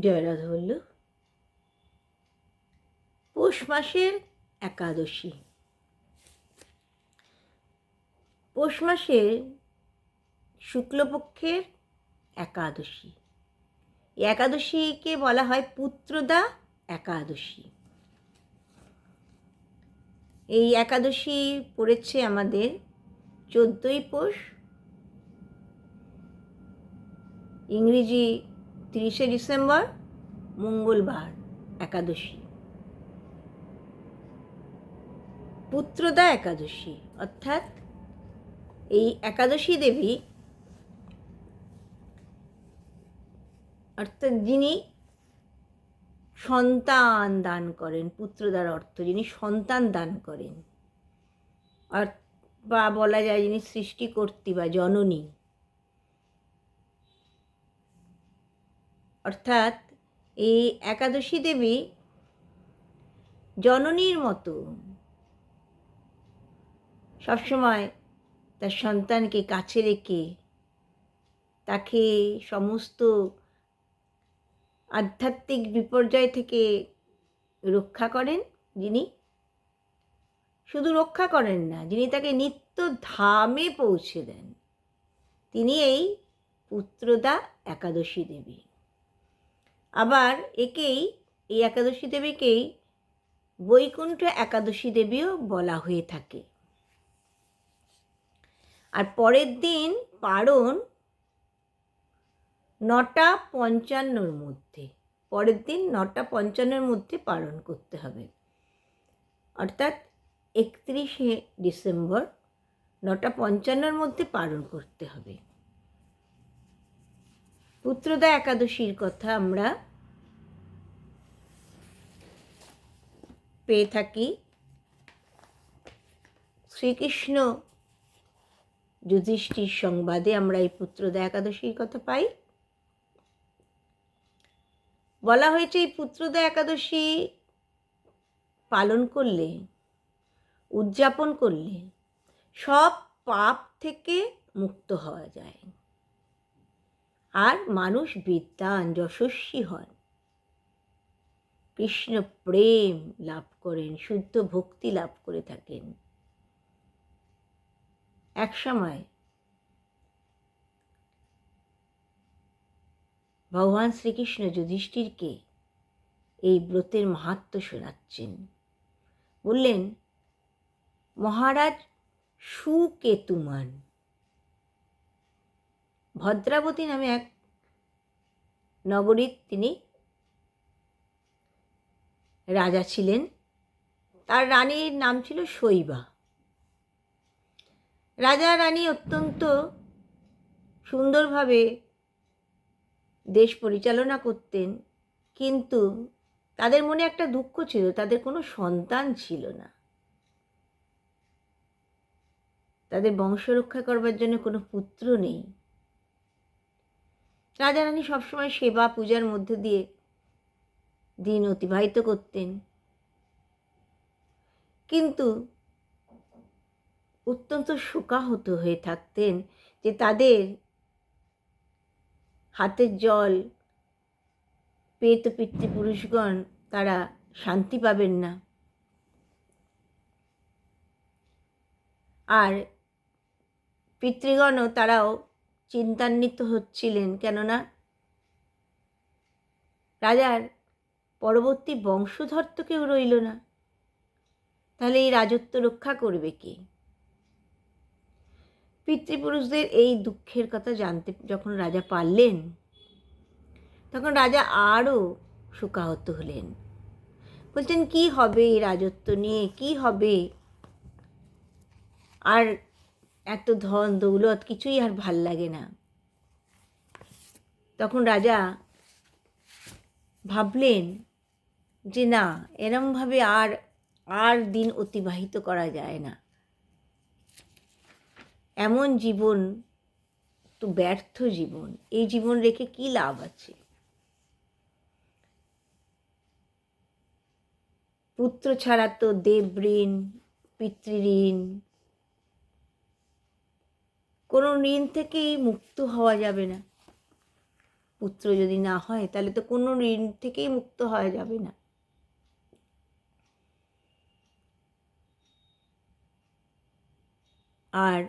জয়রাধা বলল, পৌষ মাসের একাদশী। পৌষ মাসের শুক্লপক্ষের একাদশী। একাদশীকে বলা হয় পুত্রদা একাদশী। এই একাদশী পড়েছে আমাদের চোদ্দই পৌষ। ইংরেজি তিরিশে ডিসেম্বর, মঙ্গলবার, একাদশী। পুত্রদা একাদশী, অর্থাৎ এই একাদশী দেবী, অর্থাৎ যিনি সন্তান দান করেন, পুত্রদার অর্থ, যিনি সন্তান দান করেন বা বলা যায় যিনি সৃষ্টিকর্ত্রী বা জননী। অর্থাৎ এই একাদশী দেবী জননীর মতো। সবসময় তার সন্তানকে কাছে রেখে তাকে সমস্ত আধ্যাত্মিক বিপর্যয় থেকে রক্ষা করেন যিনি। শুধু রক্ষা করেন না, যিনি তাকে নিত্য ধামে পৌঁছে দেন। তিনি এই পুত্রদা একাদশী দেবী। আবার একেই, এই একাদশী দেবীকেই বৈকুণ্ঠ একাদশী দেবীও বলা হয়ে থাকে। আর পরের দিন পারণ নটা পঞ্চান্নর মধ্যে, পরের দিন নটা পঞ্চান্নর মধ্যে পালন করতে হবে। অর্থাৎ একত্রিশে ডিসেম্বর নটা পঞ্চান্নর মধ্যে পালন করতে হবে। পুত্রদা একাদশীর কথা আমরা পেয়ে থাকি। শ্রীকৃষ্ণ যুধিষ্ঠির সংবাদে আমরা এই পুত্রদা একাদশীর কথা পাই। বলা হয়েছে, এই পুত্রদা একাদশী পালন করলে, উদযাপন করলে সব পাপ থেকে মুক্ত হওয়া যায়। আর মানুষ বিদ্যান, যশস্বী হন। কৃষ্ণ প্রেম লাভ করেন, শুদ্ধ ভক্তি লাভ করে থাকেন। এক সময় ভগবান শ্রীকৃষ্ণ যুধিষ্ঠিরকে এই ব্রতের মাহাত্ম শোনাচ্ছেন। বললেন, মহারাজ, সুকেতুমান। ভদ্রাবতী নামে এক নগরীর তিনি রাজা ছিলেন। তার রানীর নাম ছিল শৈবা। রাজা রানী অত্যন্ত সুন্দরভাবে দেশ পরিচালনা করতেন, কিন্তু তাদের মনে একটা দুঃখ ছিল, তাদের কোনো সন্তান ছিল না। তাদের বংশ রক্ষা করবার জন্য কোনো পুত্র নেই। রাজা রানী সবসময় সেবা পূজার মধ্যে দিয়ে দিন অতিবাহিত করতেন। কিন্তু অত্যন্ত শোকাহত হয়ে থাকতেন যে তাদের হাতের জল পেয়ে তো পিতৃপুরুষগণ তারা শান্তি পাবেন না। আর পিতৃগণও তারাও চিন্তান্বিত হচ্ছিলেন কেননা রাজার পরবর্তী বংশধর তো কেউ রইল না। তাহলে এই রাজত্ব রক্ষা করবে কে? পিতৃপুরুষদের এই দুঃখের কথা জানতে যখন রাজা পারলেন, তখন রাজা আরও শোকাহত হলেন। বলছেন, কি হবে এই রাজত্ব নিয়ে? কি হবে? আর এত ধন, দৌলত কিছুই আর ভালো লাগে না। তখন রাজা ভাবলেন যে না, এরমভাবে আর আর দিন অতিবাহিত করা যায় না। এমন জীবন, তো ব্যর্থ জীবন, এই জীবন রেখে কি লাভ আছে? পুত্র ছাড়া তো দেবঋণ পিতৃঋণ কোনো ঋণ থেকেই মুক্ত হওয়া যাবে না। পুত্র যদি না হয়, তাহলে তো কোনো ঋণ থেকেই মুক্ত হওয়া যাবে না। আর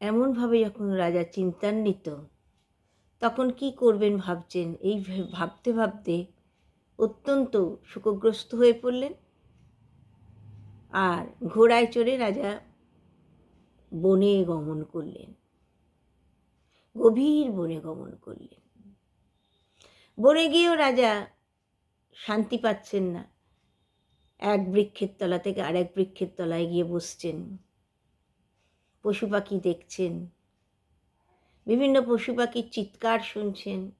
এমনভাবে যখন রাজা চিন্তান্বিত, তখন কি করবেন ভাবছেন? এই ভাবতে ভাবতে অত্যন্ত শোকগ্রস্ত হয়ে পড়লেন। আর ঘোড়ায় চড়ে রাজা বনে গমন করলেন। গভীর বনে গমন করলেন। বনে গিয়েও রাজা শান্তি পাচ্ছেন না। এক বৃক্ষের তলা থেকে আরেক বৃক্ষের তলায় গিয়ে বসছেন। পশু পাখি দেখছেন। বিভিন্ন পশু পাখির চিৎকার শুনছেন।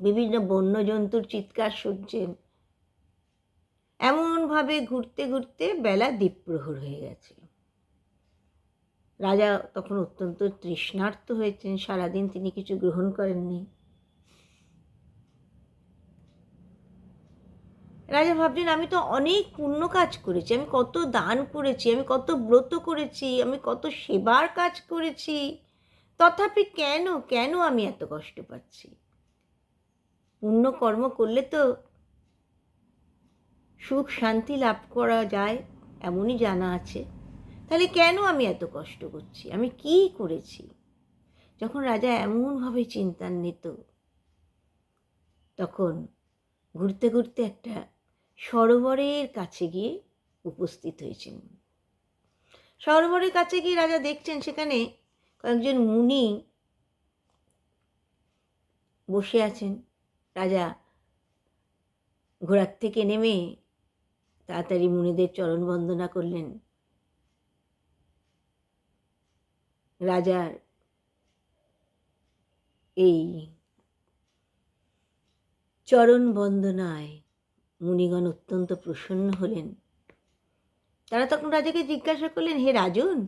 বিভিন্ন বন্যজন্তুর চিৎকার শুনছেন। এমনভাবে ঘুরতে ঘুরতে বেলা দ্বীপ্রহর হয়ে গেছে। রাজা তখন অত্যন্ত তৃষ্ণার্ত হয়েছেন। সারাদিন তিনি কিছু গ্রহণ করেননি। রাজা ভাবলেন, আমি তো অনেক পুণ্য কাজ করেছি, আমি কত দান করেছি, আমি কত ব্রত করেছি, আমি কত সেবার কাজ করেছি। তথাপি কেন কেন আমি এত কষ্ট পাচ্ছি? পুণ্য কর্ম করলে তো সুখ শান্তি লাভ করা যায়, এমনই জানা আছে। তাহলে কেন আমি এত কষ্ট করছি? আমি কি করেছি? যখন রাজা এমনভাবে চিন্তান্বিত, তখন ঘুরতে ঘুরতে একটা সরোবরের কাছে গিয়ে উপস্থিত হয়েছেন। সরোবরের কাছে গিয়ে রাজা দেখছেন সেখানে কয়েকজন মুনি বসে আছেন। রাজা ঘোড়ার থেকে নেমে তাড়াতাড়ি মুনিদের চরণ বন্দনা করলেন। রাজার এই চরণ বন্দনায় মুনিগণ অত্যন্ত প্রসন্ন হলেন। তারা তখন রাজাকে জিজ্ঞাসা করলেন, হে রাজন,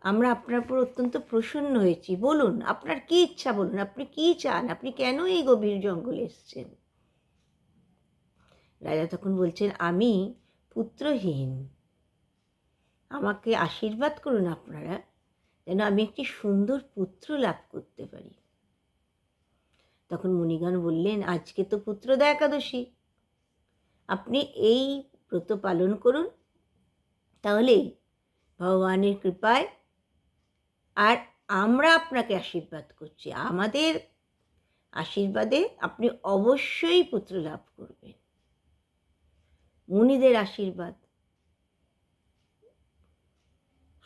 আমরা আপনার উপর অত্যন্ত প্রসন্ন হয়েছি। বলুন, আপনার কি ইচ্ছা? বলুন, আপনি কি চান? আপনি কেন এই গভীর জঙ্গলে এসছেন? রাজা তখন বলছেন, আমি পুত্রহীন। আমাকে আশীর্বাদ করুন আপনারা, যেন আমি একটি সুন্দর পুত্র লাভ করতে পারি। তখন মুনিগণ বললেন, আজকে তো পুত্রদা একাদশী। আপনি এই ব্রত পালন করুন, তাহলে ভগবানের কৃপায় আর আমরা আপনাকে আশীর্বাদ করছি। আমাদের আশীর্বাদে আপনি অবশ্যই পুত্র লাভ করবেন। মুনিদের আশীর্বাদ।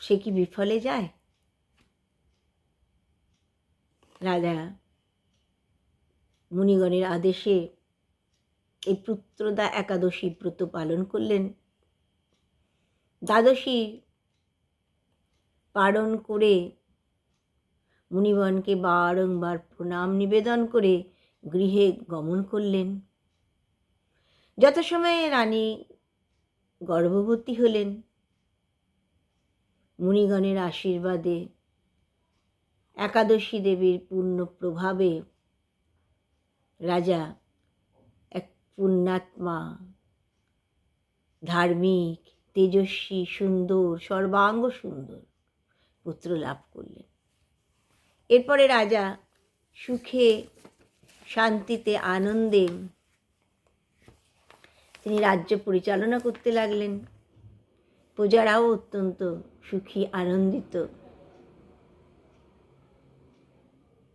সে কি বিফলে যায়? রাজা মুনিগণের আদেশে এই পুত্রদা একাদশী ব্রত পালন করলেন। দ্বাদশী পালন করে মুনিগণকে বারংবার প্রণাম নিবেদন করে গৃহে গমন করলেন। যথাসময়ে রানী গর্ভবতী হলেন। মুনিগণের আশীর্বাদে একাদশী দেবীর পূর্ণ প্রভাবে রাজা, এক পুণ্যাত্মা, ধার্মিক, তেজস্বী, সুন্দর, সর্বাঙ্গ সুন্দর পুত্র লাভ করলেন। এরপরে রাজা সুখে, শান্তিতে, আনন্দে তিনি রাজ্য পরিচালনা করতে লাগলেন। প্রজারাও অত্যন্ত সুখী, আনন্দিত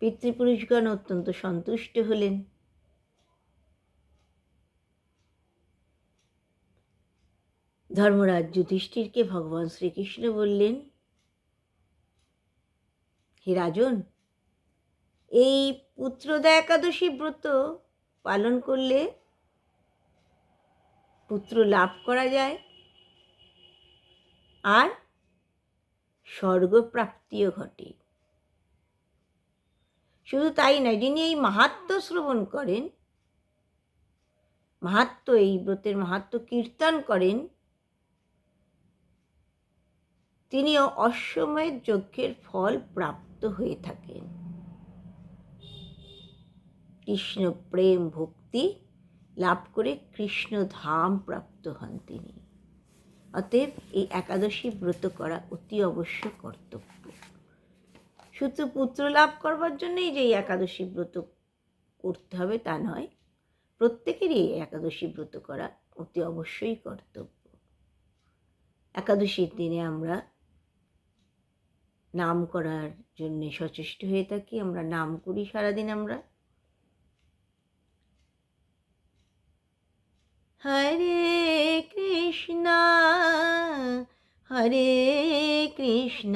পিতৃপুরুষগণ অত্যন্ত সন্তুষ্ট হলেন। ধর্মরাজ যুধিষ্ঠিরকে ভগবান শ্রীকৃষ্ণ বললেন, হে রাজন, এই পুত্রদা একাদশী ব্রত পালন করলে পুত্র লাভ করা যায় আর স্বর্গপ্রাপ্তিও ঘটে। শুধু তাই নয়, যিনি এই মাহাত্ম শ্রবণ করেন, মাহাত্ম, এই ব্রতের মাহাত্ম কীর্তন করেন, তিনিও অশ্বমেধ যজ্ঞের ফল প্রাপ্ত হয়ে থাকেন। কৃষ্ণ প্রেম ভক্তি লাভ করে কৃষ্ণ ধাম প্রাপ্ত হন তিনি। অতএব এই একাদশী ব্রত করা অতি অবশ্য কর্তব্য। শুধু পুত্র লাভ করবার জন্যই যে একাদশী ব্রত করতে হবে তা নয়। প্রত্যেকেরই একাদশী ব্রত করা অতি অবশ্যই কর্তব্য। একাদশীর দিনে আমরা নাম করার জন্য সচেষ্ট হয়ে থাকি, আমরা নাম করি সারাদিন আমরা। হরে কৃষ্ণ হরে কৃষ্ণ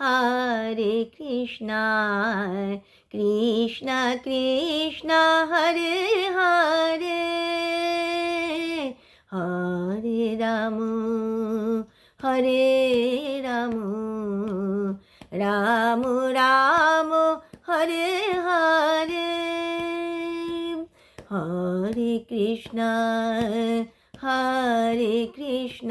হরে কৃষ্ণ কৃষ্ণ কৃষ্ণ হরে হরে হরে রাম হরে রাম রাম রাম হরে হরে হরে কৃষ্ণ হরে কৃষ্ণ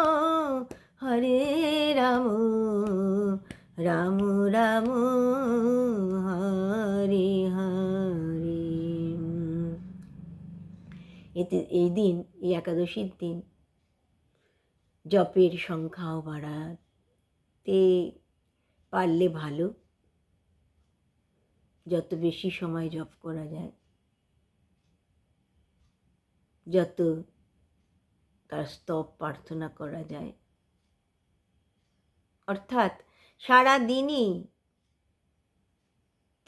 এই দিন, এই একাদশীর দিন জপের সংখ্যাও বাড়াতে পারলে ভালো। যত বেশি সময় জপ করা যায়, যত তার স্তব প্রার্থনা করা যায়। অর্থাৎ সারা দিনই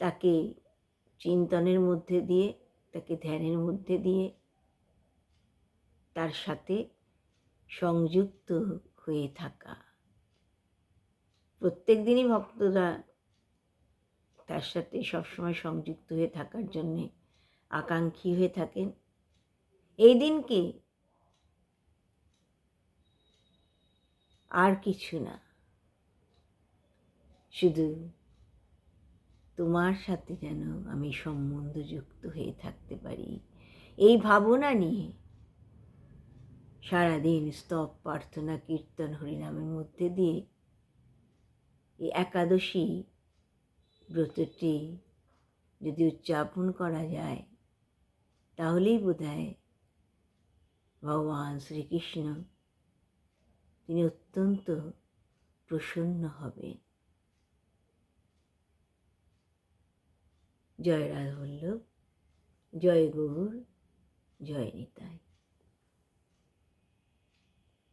তাকে চিন্তনের মধ্যে দিয়ে, তাকে ধ্যানের মধ্যে দিয়ে তার সাথে সংযুক্ত হয়ে থাকা। প্রত্যেক দিনই ভক্তরা তার সাথে সবসময় সংযুক্ত হয়ে থাকার জন্যে আকাঙ্ক্ষী হয়ে থাকেন। এই দিনকে আর কিছু না, শুধু তোমার সাথে যেন আমি সম্বন্ধযুক্ত হয়ে থাকতে পারি। এই ভাবনা নিয়ে সারাদিন স্তব, প্রার্থনা, কীর্তন হরিনামের মধ্যে দিয়ে এই একাদশী ব্রতটি যদি উদযাপন করা যায়, তাহলেই বোধ হয় ভগবান শ্রীকৃষ্ণ তিনি অত্যন্ত প্রসন্ন হবেন। জয় রাধা বল্লভ জয় গৌর, জয় নিতাই।